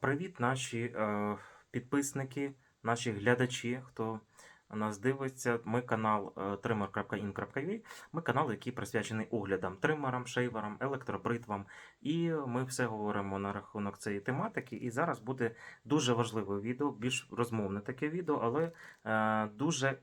Привіт, наші е, підписники, наші глядачі, хто нас дивиться. Ми канал е, trimmer.in.ua. Ми канал, який присвячений оглядам тримерам, шейверам, електробритвам. І ми все говоримо на рахунок цієї тематики. І зараз буде дуже важливе відео, більш розмовне таке відео, але е, дуже е,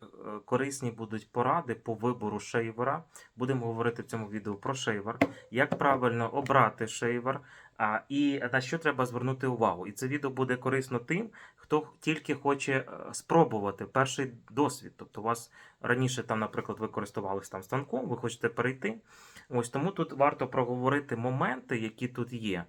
корисні будуть поради по вибору шейвера. Будемо говорити в цьому відео про шейвер, як правильно обрати шейвер. А, і на що треба звернути увагу? І це відео буде корисно тим, хто тільки хоче е, спробувати перший досвід. Тобто, у вас раніше там, наприклад, ви користувалися там станком, ви хочете перейти. Ось тому тут варто проговорити моменти, які тут є,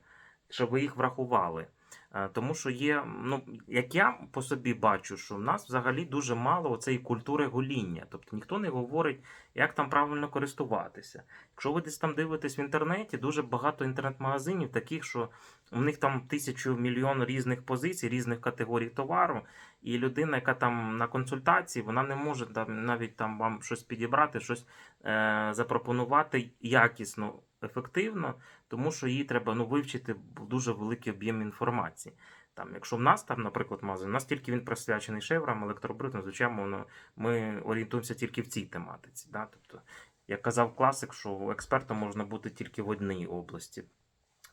щоб ви їх врахували. Е, Тому що є, ну як я по собі бачу, що в нас взагалі дуже мало цієї культури гоління. Тобто ніхто не говорить, як там правильно користуватися. Якщо ви десь там дивитесь в інтернеті, дуже багато інтернет-магазинів, таких, що у них там тисячу мільйон різних позицій, різних категорій товару, і людина, яка там на консультації, вона не може там навіть там вам щось підібрати, щось е, запропонувати якісно, ефективно, тому що їй треба ну, вивчити дуже великий об'єм інформації. Там, якщо в нас там, наприклад, магазин, у нас тільки він присвячений шеврам, електробритам, звичайно, ми орієнтуємося тільки в цій тематиці. Да? Тобто, як казав класик, що експертом можна бути тільки в одній області.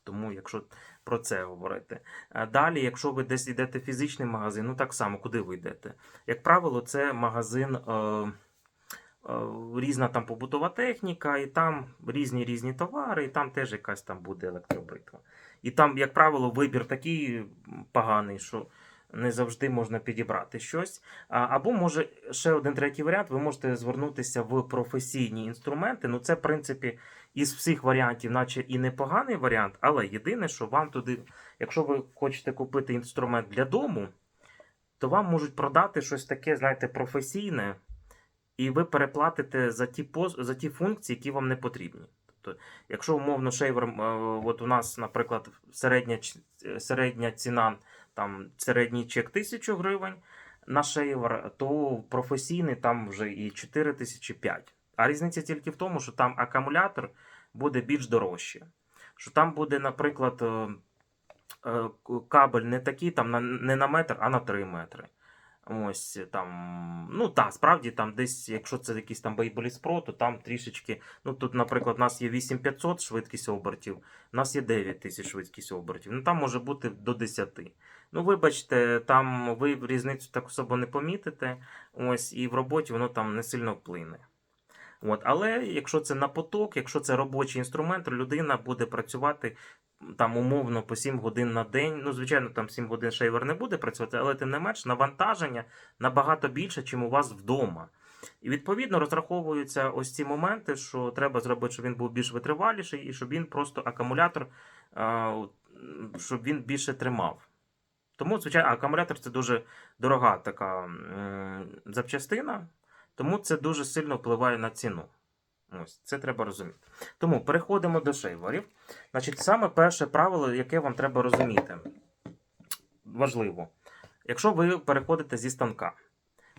Тому, якщо про це говорити. Далі, якщо ви десь йдете в фізичний магазин, ну так само, куди ви йдете? Як правило, це магазин. Е, е, Різна там побутова техніка, і там різні різні товари, і там теж якась там буде електробритва. І там, як правило, вибір такий поганий, що не завжди можна підібрати щось. Або може ще один третій варіант, ви можете звернутися в професійні інструменти. Ну, це, в принципі, із всіх варіантів, наче і непоганий варіант, але єдине, що вам туди, якщо ви хочете купити інструмент для дому, то вам можуть продати щось таке, знаєте, професійне, і ви переплатите за ті, поз... за ті функції, які вам не потрібні. Тобто, якщо умовно шейвер, е, от у нас, наприклад, середня, е, середня ціна, там середній чек 1000 гривень на шейвер, то професійний там вже і 4 тисячі 5. А різниця тільки в тому, що там акумулятор буде більш дорожче. Що там буде, наприклад, е, кабель не такий, там не на метр, а на 3 метри. Ось там, ну так, справді там десь, якщо це якийсь там Babyliss Pro, то там трішечки. Ну тут, наприклад, у нас є 8500 швидкість обертів, у нас є 9000 швидкість обертів. Ну там може бути до 10. Ну, вибачте, там ви різницю так особо не помітите. Ось, і в роботі воно там не сильно вплине. От, але якщо це на поток, якщо це робочий інструмент, людина буде працювати там умовно по 7 годин на день. Ну, звичайно, там 7 годин шейвер не буде працювати, але тим не менш навантаження набагато більше, ніж у вас вдома. І відповідно розраховуються ось ці моменти, що треба зробити, щоб він був більш витриваліший, і щоб він просто акумулятор, щоб він більше тримав. Тому, звичайно, акумулятор це дуже дорога така запчастина, тому це дуже сильно впливає на ціну. Ось, це треба розуміти. Тому переходимо до шейверів. Значить, саме перше правило, яке вам треба розуміти, важливо. Якщо ви переходите зі станка,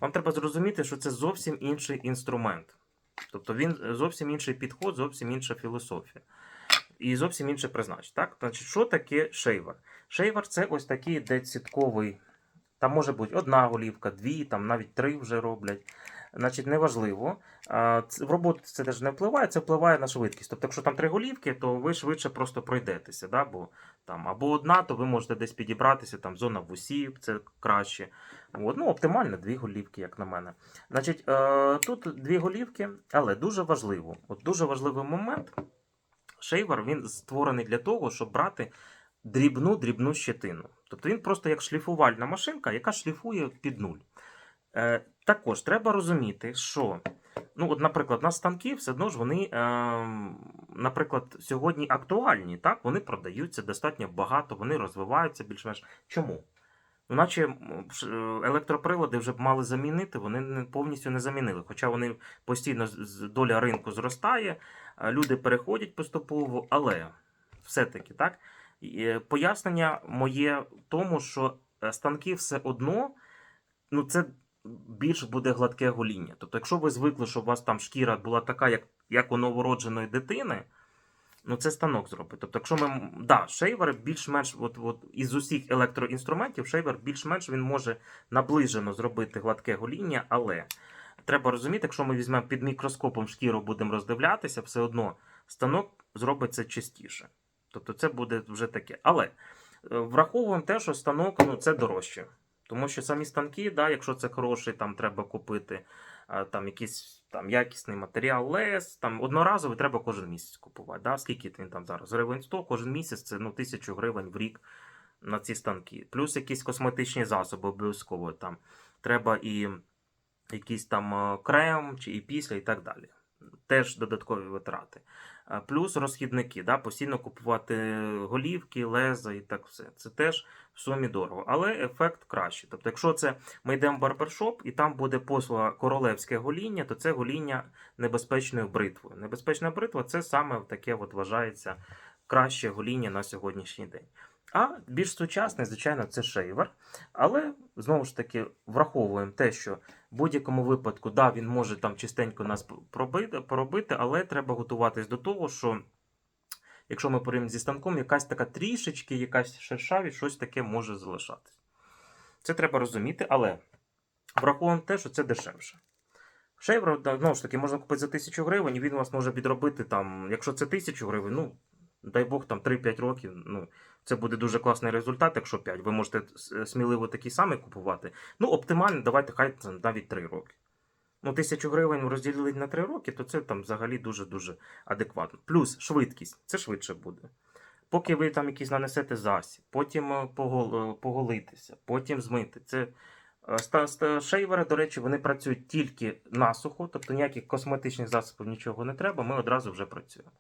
вам треба зрозуміти, що це зовсім інший інструмент. Тобто він зовсім інший підход, зовсім інша філософія. І зовсім інше призначення. Так? Значить, що таке шейвер? Шейвер це ось такий децятковий. Там може бути одна голівка, дві, там навіть три вже роблять. Значить, неважливо. В роботу це теж не впливає, це впливає на швидкість. Тобто, якщо там три голівки, то ви швидше просто пройдетеся. Да? Бо там або одна, то ви можете десь підібратися, там зона вусів, це краще. От, ну, оптимально дві голівки, як на мене. Значить, е, тут дві голівки, але дуже важливо. От дуже важливий момент. Шейвер він створений для того, щоб брати дрібну дрібну щетину. Тобто він просто як шліфувальна машинка, яка шліфує під нуль. Е, також треба розуміти, що, ну, от, наприклад, на станки все одно ж вони, е, наприклад, сьогодні актуальні, так? вони продаються достатньо багато, вони розвиваються більш-менш. Чому? Ну, наче е, електроприлади вже б мали замінити, вони повністю не замінили. Хоча вони постійно доля ринку зростає, люди переходять поступово, але все-таки так. Е, Пояснення моє тому, що станки все одно, ну це більш буде гладке гоління. Тобто, якщо ви звикли, щоб у вас там шкіра була така, як, як у новородженої дитини, Ну, це станок зробить. Тобто, якщо ми. Да, шейвер більш-менш, от, от, із усіх електроінструментів, шейвер більш-менш він може наближено зробити гладке гоління, але треба розуміти, якщо ми візьмемо під мікроскопом шкіру, будемо роздивлятися, все одно станок зробить це частіше. Тобто це буде вже таке. Але е, враховуємо те, що станок ну, це дорожче. Тому що самі станки, да, якщо це хороший, там треба купити там якийсь там якісний матеріал, лес, там одноразовий треба кожен місяць купувати. Да? Скільки він там зараз? Гривень 100, кожен місяць це ну, тисячу гривень в рік на ці станки. Плюс якісь косметичні засоби обов'язково там. Треба і якийсь там е, крем, чи і після, і так далі. Теж додаткові витрати. Плюс розхідники, да? постійно купувати голівки, леза і так все. Це теж в сумі дорого, але ефект кращий. Тобто, якщо це ми йдемо в барбершоп і там буде послуга королевське гоління, то це гоління небезпечною бритвою. Небезпечна бритва це саме таке от вважається краще гоління на сьогоднішній день. А більш сучасний, звичайно, це шейвер. Але знову ж таки враховуємо те, що в будь-якому випадку, да, він може там частенько нас пробити, поробити, але треба готуватись до того, що якщо ми порівняємо зі станком, якась така трішечки, якась шершавість, щось таке може залишатись. Це треба розуміти, але враховуємо те, що це дешевше. Шейвер, знову ж таки, можна купити за 1000 гривень, і він вас може підробити там, якщо це 1000 гривень, ну, дай Бог, там 3-5 років. Ну, це буде дуже класний результат, якщо 5. Ви можете сміливо такий самий купувати. Ну, оптимально, давайте хай навіть 3 роки. Ну, 1000 гривень розділили на 3 роки, то це там взагалі дуже-дуже адекватно. Плюс швидкість, це швидше буде. Поки ви там якийсь нанесете засіб, потім е, е, поголитися, потім змити. Це е, шейвери, до речі, вони працюють тільки насухо, тобто ніяких косметичних засобів нічого не треба, ми одразу вже працюємо.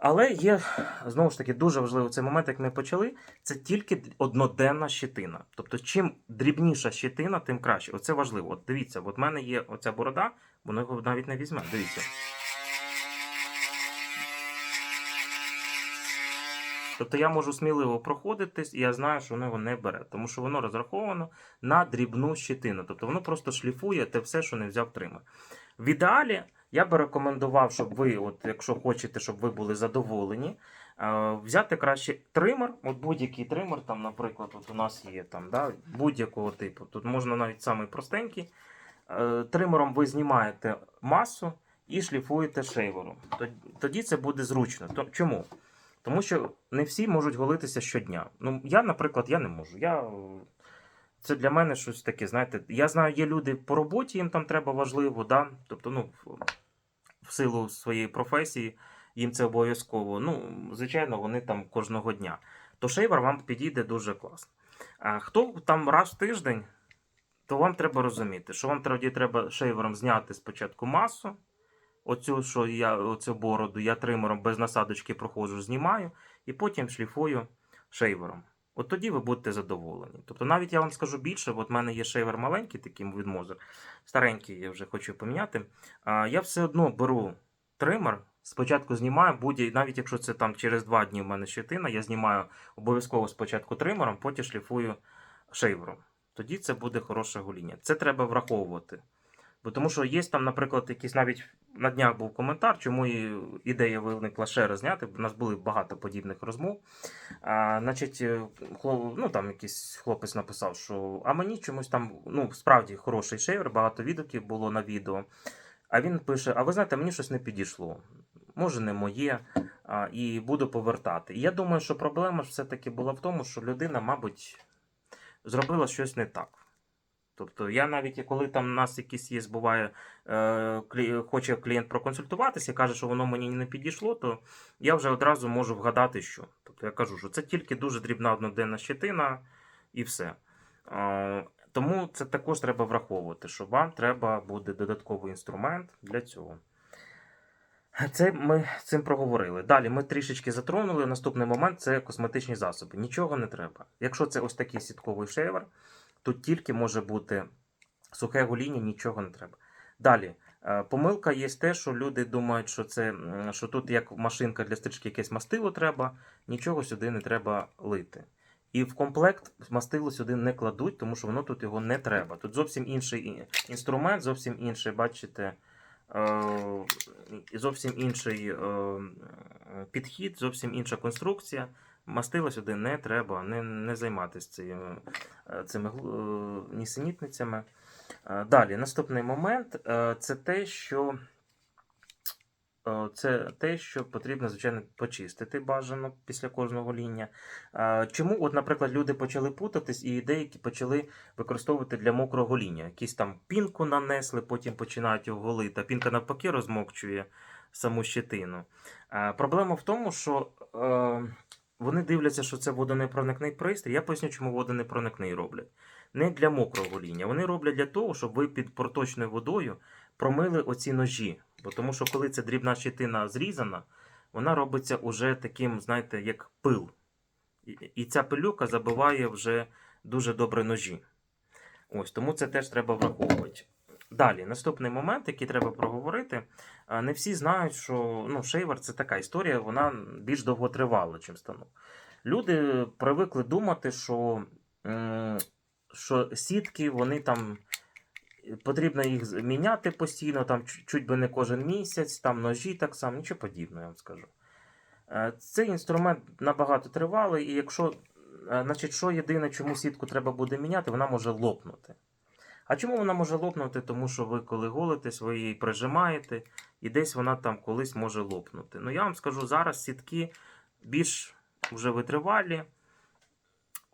Але є знову ж таки дуже важливий цей момент, як ми почали. Це тільки одноденна щетина. Тобто, чим дрібніша щетина, тим краще. Оце важливо. От дивіться, от в мене є оця борода, воно його навіть не візьме. Дивіться. Тобто я можу сміливо проходитись, і я знаю, що воно його не бере, тому що воно розраховано на дрібну щетину. Тобто воно просто шліфує те все, що не взяв тример. В ідеалі я би рекомендував, щоб ви, от, якщо хочете, щоб ви були задоволені, е, взяти краще тример, от будь-який тример, там, наприклад, от у нас є там, да, будь-якого типу. Тут можна навіть самий простенький. Е, Тримером ви знімаєте масу і шліфуєте шейвером. Тоді- це буде зручно. Чому? Тому що не всі можуть голитися щодня. Ну, я, наприклад, я не можу. Я... Це для мене щось таке, знаєте. Я знаю, є люди по роботі, їм там треба важливо, да? тобто, ну, в силу своєї професії їм це обов'язково. Ну, звичайно, вони там кожного дня. То шейвер вам підійде дуже класно. А хто там раз в тиждень, то вам треба розуміти, що вам тоді треба шейвером зняти спочатку масу. Оцю, що я, оцю бороду, я тримером без насадочки проходжу, знімаю, і потім шліфую шейвером. От тоді ви будете задоволені. Тобто, навіть я вам скажу більше, от в мене є шейвер маленький, такий від Moser, старенький, я вже хочу поміняти. А, я все одно беру тример, спочатку знімаю, будь навіть якщо це там через два дні в мене щетина, я знімаю обов'язково спочатку тримером, потім шліфую шейвером. Тоді це буде хороше гоління. Це треба враховувати. Бо тому що є там, наприклад, якийсь навіть на днях був коментар, чому ідея виникла ще раз зняти. У нас були багато подібних розмов. А, значить, е, хлоп, ну, там якийсь хлопець написав, що а мені чомусь там, ну, справді хороший шейвер, багато відгуків було на відео. А він пише: А ви знаєте, мені щось не підійшло. Може, не моє, а, і буду повертати. І я думаю, що проблема все-таки була в тому, що людина, мабуть, зробила щось не так. Тобто я навіть коли там у нас якісь є, буває, е, хоче клієнт проконсультуватися каже, що воно мені не підійшло, то я вже одразу можу вгадати, що. Тобто я кажу, що це тільки дуже дрібна одноденна щетина і все. Е, тому це також треба враховувати, що вам треба буде додатковий інструмент для цього. Це ми цим проговорили. Далі ми трішечки затронули. Наступний момент це косметичні засоби. Нічого не треба. Якщо це ось такий сітковий шейвер, тут тільки може бути сухе гоління, нічого не треба. Далі. е, Помилка є те, що люди думають, що це що тут як машинка для стрижки якесь мастило треба, нічого сюди не треба лити. І в комплект мастило сюди не кладуть, тому що воно тут його не треба. Тут зовсім інший інструмент, зовсім інший, бачите, е, зовсім інший е, підхід, зовсім інша конструкція. Мастила сюди не треба, не, не займатися цими, е, цими е, нісенітницями. Е, Далі, наступний момент це те, що це те, що потрібно, звичайно, почистити бажано після кожного гоління. Чому, от, наприклад, люди почали путатись і деякі почали використовувати для мокрого гоління. Якісь там пінку нанесли, потім починають його голити, а пінка навпаки розмокчує саму щетину. Проблема в тому, що вони дивляться, що це водонепроникний пристрій. Я поясню, чому водонепроникний роблять. Не для мокрого гоління. Вони роблять для того, щоб ви під проточною водою промили оці ножі. Бо тому що коли ця дрібна щетина зрізана, вона робиться уже таким, знаєте, як пил. І ця пилюка забиває вже дуже добре ножі. Ось, тому це теж треба враховувати. Далі, наступний момент, який треба проговорити. Не всі знають, що ну, шейвер це така історія, вона більш довготривала, ніж станок. Люди привикли думати, що, що сітки, вони там потрібно їх міняти постійно, там чуть, чуть би не кожен місяць, там ножі так само, нічого подібного, я вам скажу. Е, Цей інструмент набагато тривалий, і якщо, е, значить, що єдине, чому сітку треба буде міняти, вона може лопнути. А чому вона може лопнути? Тому що ви, коли голитесь, ви її прижимаєте, і десь вона там колись може лопнути. Ну, я вам скажу, зараз сітки більш вже витривалі.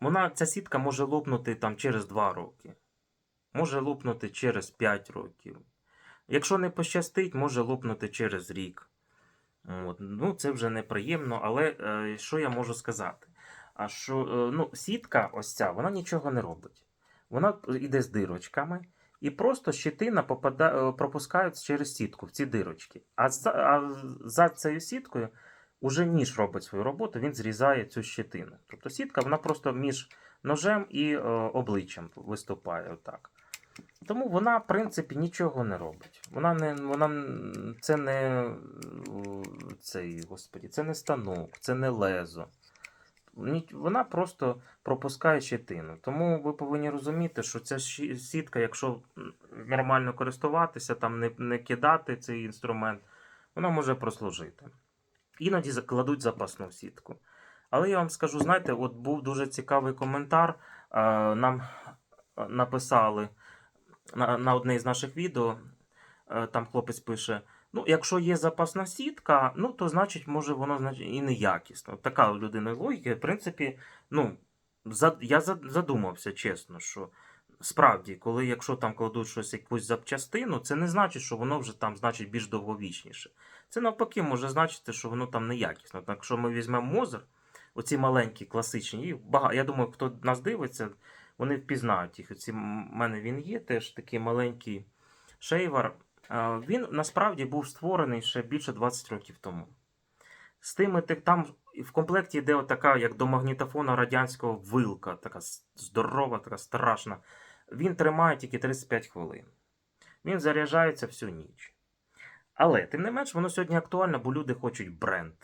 Вона, ця сітка може лопнути там через 2 роки, може лопнути через 5 років. Якщо не пощастить, може лопнути через рік. От. Ну, це вже неприємно, але е, що я можу сказати? А що е, ну, сітка, ось ця, вона нічого не робить. Вона йде з дирочками, і просто щитина попада, е, пропускають через сітку в ці дирочки. А за, а за цією сіткою уже ніж робить свою роботу, він зрізає цю щитину. Тобто сітка вона просто між ножем і е, обличчям виступає отак. Тому вона, в принципі, нічого не робить. Вона не, вона, це не е, цей, господі, це не станок, це не лезо. Вона просто пропускає щетину. Тому ви повинні розуміти, що ця сітка, якщо нормально користуватися, там не, не кидати цей інструмент, вона може прослужити. Іноді закладуть запасну сітку. Але я вам скажу, знаєте, от був дуже цікавий коментар. е, Нам написали на, на одне із наших відео. е, Там хлопець пише: ну, якщо є запасна сітка, ну то значить, може воно значить, і неякісно. Така у людини логіка. В принципі, ну, я задумався, чесно, що справді, коли якщо там кладуть щось якусь запчастину, це не значить, що воно вже там значить більш довговічніше. Це навпаки може значити, що воно там неякісно. Так, якщо ми візьмемо Мозер, оці маленькі, класичні, бага... я думаю, хто нас дивиться, вони впізнають їх. Оці, в мене він є, теж такий маленький шейвер. Е, Він насправді був створений ще більше 20 років тому. З тими там в комплекті йде така, як до магнітофона радянського вилка, така здорова, така страшна. Він тримає тільки 35 хвилин. Він заряджається всю ніч. Але, тим не менш, воно сьогодні актуально, бо люди хочуть бренд.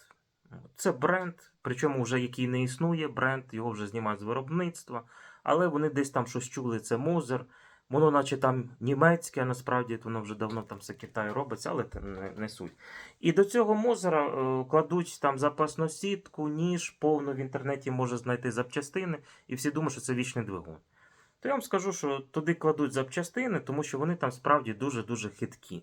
Це бренд, причому вже який не існує, бренд, його вже знімають з виробництва, але вони десь там щось чули, це Мозер. Воно, наче там німецьке, а насправді воно вже давно там все Китаю робиться, але не, не суть. І до цього Мозера е, кладуть там запасну сітку, ніж, повно в інтернеті може знайти запчастини, і всі думають, що це вічний двигун. То я вам скажу, що туди кладуть запчастини, тому що вони там справді дуже-дуже хиткі.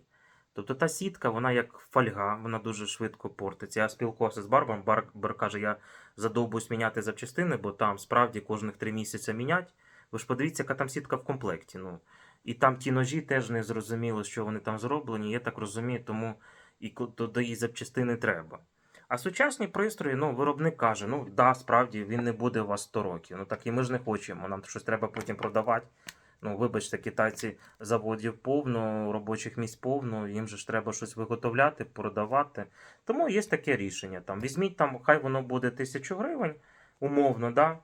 Тобто та сітка, вона як фольга, вона дуже швидко портиться. Я спілкувався з Барбом, Барбер каже, я задовбусь міняти запчастини, бо там справді кожних три місяці мінять. Ви ж подивіться, яка там сітка в комплекті. Ну. І там ті ножі теж не зрозуміло, що вони там зроблені. Я так розумію, тому і до її запчастини треба. А сучасні пристрої, ну, виробник каже, ну да, справді він не буде у вас 100 років. Ну так і ми ж не хочемо. Нам щось треба потім продавати. Ну, вибачте, китайці заводів повно, робочих місць повно, їм же ж треба щось виготовляти, продавати. Тому є таке рішення. Там, візьміть там, хай воно буде тисячу гривень, умовно, да?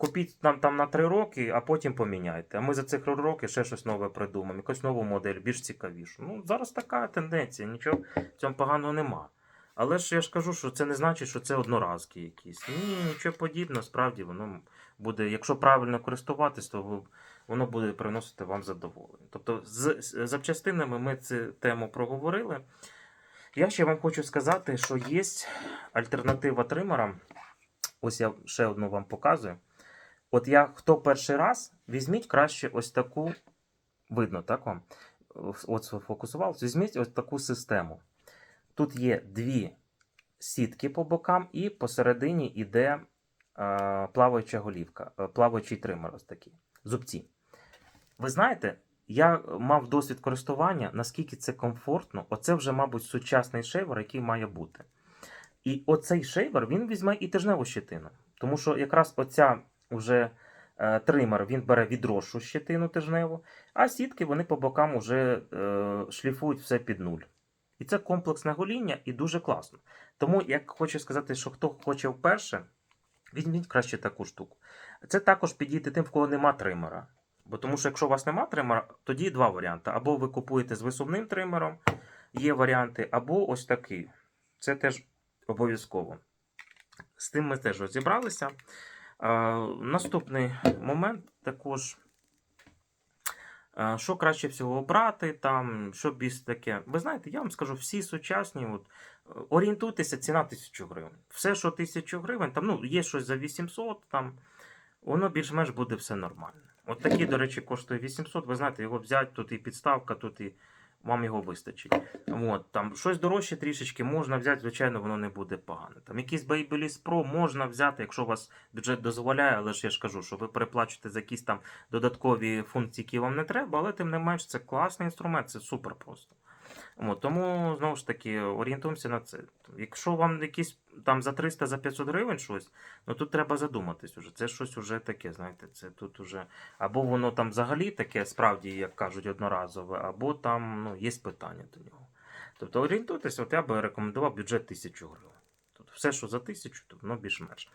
Купіть нам там на 3 роки, а потім поміняйте. А ми за цих 3 роки ще щось нове придумаємо, якусь нову модель, більш цікавішу. Ну, зараз така тенденція, нічого в цьому поганого нема. Але ж я ж кажу, що це не значить, що це одноразки якісь. Ні, нічого подібного, справді воно буде, якщо правильно користуватись, то воно буде приносити вам задоволення. Тобто з запчастинами ми цю тему проговорили. Я ще вам хочу сказати, що є альтернатива тримерам. Ось я ще одну вам показую. От я хто перший раз, візьміть краще ось таку, видно, так вам? От сфокусувалося. Візьміть ось таку систему. Тут є дві сітки по бокам, і посередині йде е, плаваюча голівка, е, плаваючий тример, ось такий, зубці. Ви знаєте, я мав досвід користування, наскільки це комфортно. Оце вже, мабуть, сучасний шейвер, який має бути. І оцей шейвер він візьме і тижневу щетину. Тому що якраз оця вже е, тример він бере відросшу щетину тижневу, а сітки вони по бокам вже е, шліфують все під нуль. І це комплексне гоління і дуже класно. Тому я хочу сказати, що хто хоче вперше, візьміть краще таку штуку. Це також підійде тим, в кого нема тримера. Бо тому що якщо у вас нема тримера, тоді два варіанти. Або ви купуєте з висувним тримером, є варіанти, або ось такий. Це теж обов'язково. З тим ми теж розібралися. Наступний момент також. Що краще всього обрати, там, що більш таке. Ви знаєте, я вам скажу, всі сучасні, от, орієнтуйтеся, ціна 1000 гривень. Все, що 1000 гривень, там, ну, є щось за 800, там, воно більш-менш буде все нормально. От такі, до речі, коштує 800, ви знаєте, його взяти, тут і підставка, тут і вам його вистачить. От, там, щось дорожче трішечки можна взяти, звичайно, воно не буде погане. Там якийсь Babyliss Pro можна взяти, якщо у вас бюджет дозволяє, але ж я ж кажу, що ви переплачуєте за якісь там додаткові функції, які вам не треба, але тим не менш це класний інструмент, це супер просто. От, тому, знову ж таки, орієнтуємося на це. Якщо вам якісь там за 300 за 500 гривень щось, ну тут треба задуматись уже. Це щось уже таке, знаєте, це тут уже. Або воно там взагалі таке, справді, як кажуть, одноразове, або там ну, є питання до нього. Тобто орієнтуйтесь, от я би рекомендував бюджет 1000 гривень. Тобто все, що за 1000, то воно більш-менш.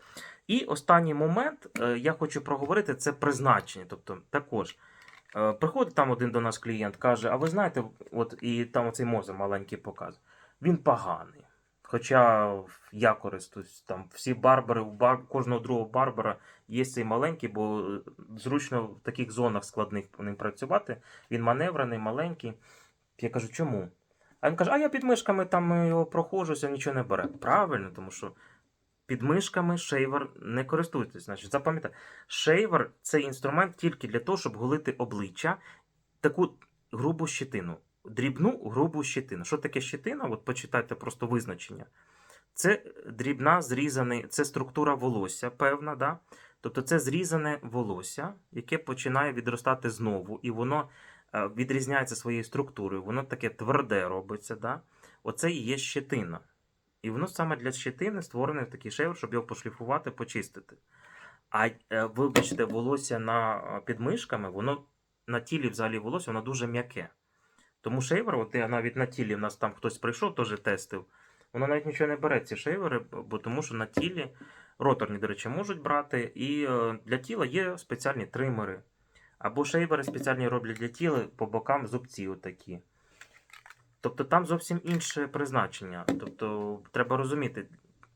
І останній момент е, я хочу проговорити це призначення. Тобто, також. Е, Приходить там один до нас клієнт, каже: А ви знаєте, от і там оцей мозок маленький показує. Він поганий. Хоча я користуюсь там всі барбари, у бар... кожного другого барбара є цей маленький, бо е, зручно в таких зонах складних ним працювати. Він маневрений, маленький. Я кажу, чому? А він каже, а я під мишками там е, його проходжуся, нічого не бере. Правильно, тому що під мишками шейвер не користуйтесь. Значить, запам'ятайте, шейвер це інструмент тільки для того, щоб голити обличчя, таку грубу щетину. Дрібну грубу щетину. Що таке щетина? От почитайте просто визначення. Це дрібна зрізаний, це структура волосся, певна, да? Тобто це зрізане волосся, яке починає відростати знову, і воно е, відрізняється своєю структурою, воно таке тверде робиться. Да? Оце і є щетина. І воно саме для щетини створений такий шейвер, щоб його пошліфувати, почистити. А е, вибачте, волосся на е, підмишками, воно на тілі взагалі волосся, воно дуже м'яке. Тому шейвер, от я навіть на тілі в нас там хтось прийшов, теж тестив. Воно навіть нічого не бере, ці шейвери, бо тому що на тілі роторні, до речі, можуть брати. І е, для тіла є спеціальні тримери. Або шейвери спеціальні роблять для тіла по бокам зубці отакі. Тобто там зовсім інше призначення. Тобто треба розуміти,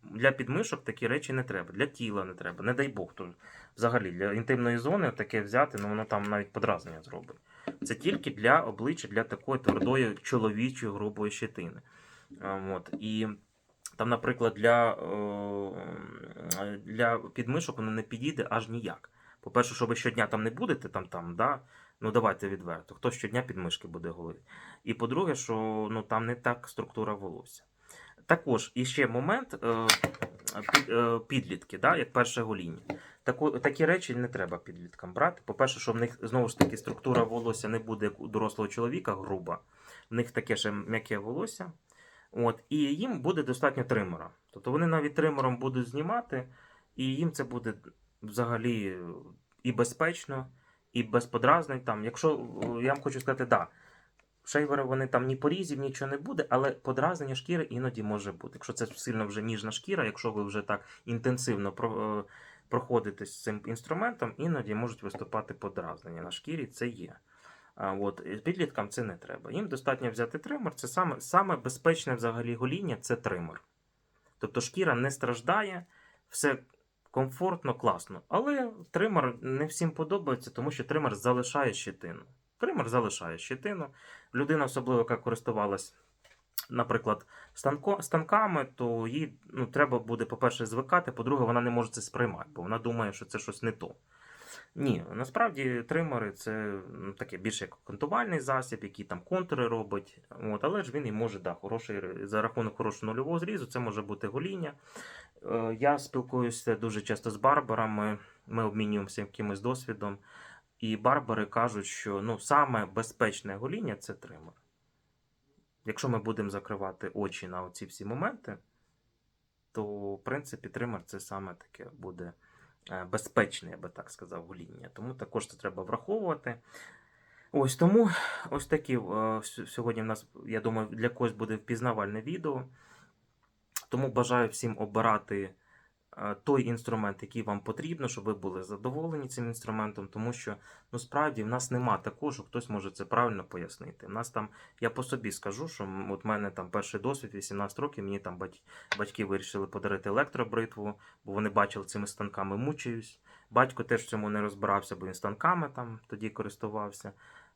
для підмишок такі речі не треба, для тіла не треба. Не дай Бог, то взагалі для інтимної зони таке взяти, ну воно там навіть подразнення зробить. Це тільки для обличчя, для такої твердої чоловічої грубої щетини. От. І там, наприклад, для, е, для підмишок воно не підійде аж ніяк. По-перше, що ви щодня там не будете, там, там, да? Ну давайте відверто, хто щодня підмишки буде голити. І по-друге, що ну, там не так структура волосся. Також іще момент е, е, підлітки, да, як перше гоління. Такі речі не треба підліткам брати. По-перше, що в них знову ж таки структура волосся не буде як у дорослого чоловіка груба, в них таке ще м'яке волосся. От, і їм буде достатньо тримера. Тобто вони навіть тримером будуть знімати, і їм це буде взагалі і безпечно, і без подразнень. Там, якщо е, я вам хочу сказати, да, шейвери вони там ні порізів, нічого не буде, але подразнення шкіри іноді може бути. Якщо це сильно вже ніжна шкіра, якщо ви вже так інтенсивно е, проходите з цим інструментом, іноді можуть виступати подразнення на шкірі, це є. От, підліткам це не треба. Їм достатньо взяти тример. Це саме, саме безпечне взагалі гоління це тример. Тобто шкіра не страждає, все комфортно, класно. Але тример не всім подобається, тому що тример залишає щетину. Тример залишає щетину. Людина, особливо яка користувалась, наприклад, станко, станками, то їй ну, треба буде, по-перше, звикати, по-друге, вона не може це сприймати, бо вона думає, що це щось не то. Ні, насправді тримери це ну, таке більше як контувальний засіб, який там контури робить. От, але ж він і може, да, хороший, за рахунок хорошого нульового зрізу, це може бути гоління. Е, Я спілкуюся дуже часто з барбарами, ми обмінюємося якимось досвідом. І барбари кажуть, що ну, саме безпечне гоління це тример. Якщо ми будемо закривати очі на ці всі моменти, то в принципі тример це саме таке буде е, безпечне, я би так сказав, гоління. Тому також це треба враховувати. Ось тому ось такі е, сьогодні в нас, я думаю, для когось буде впізнавальне відео. Тому бажаю всім обирати е, той інструмент, який вам потрібно, щоб ви були задоволені цим інструментом, тому що ну справді в нас нема такого, що хтось може це правильно пояснити. У нас там, я по собі скажу, що от в мене там перший досвід, 18 років, мені там бать- батьки вирішили подарити електробритву, бо вони бачили цими станками мучаюсь. Батько теж в цьому не розбирався, бо він станками там тоді користувався.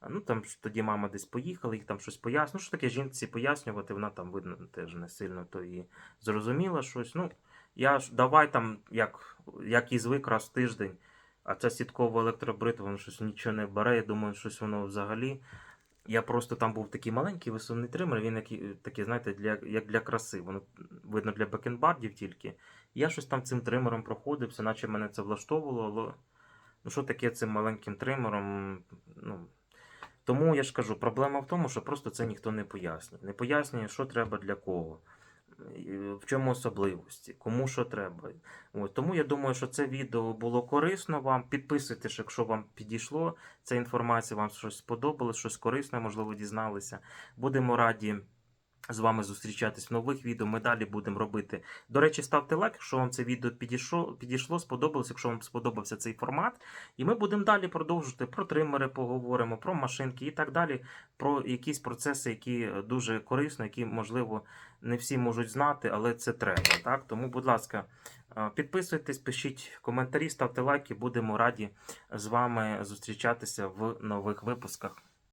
Ну там тоді мама десь поїхала, їх там щось пояснювала. Ну, що таке жінці пояснювати, вона там видно теж не сильно то і зрозуміла щось. Ну, я ж давай там, як, як і звик раз в тиждень, а ця сіткова електробритва, воно щось нічого не бере. Я думаю, щось воно взагалі. Я просто там був такий маленький висувний тример, він який, такий, знаєте, для, як для краси. Воно видно для бекенбардів тільки. Я щось там цим тримером проходився, наче мене це влаштовувало, але ну що таке цим маленьким тримером? Ну, тому я ж кажу, проблема в тому, що просто це ніхто не пояснює. Не пояснює, що треба для кого, в чому особливості, кому що треба. От, тому я думаю, що це відео було корисно вам. Підписуйтесь, якщо вам підійшло ця інформація, вам щось сподобалось, щось корисне, можливо, дізналися. Будемо раді. З вами зустрічатись в нових відео. Ми далі будемо робити. До речі, ставте лайк, якщо вам це відео підійшло, підійшло, сподобалось, якщо вам сподобався цей формат. І ми будемо далі продовжувати про тримери, поговоримо, про машинки і так далі, про якісь процеси, які дуже корисно, які, можливо, не всі можуть знати, але це треба. Так? Тому, будь ласка, е, підписуйтесь, пишіть коментарі, ставте лайки. Будемо раді з вами зустрічатися в нових випусках.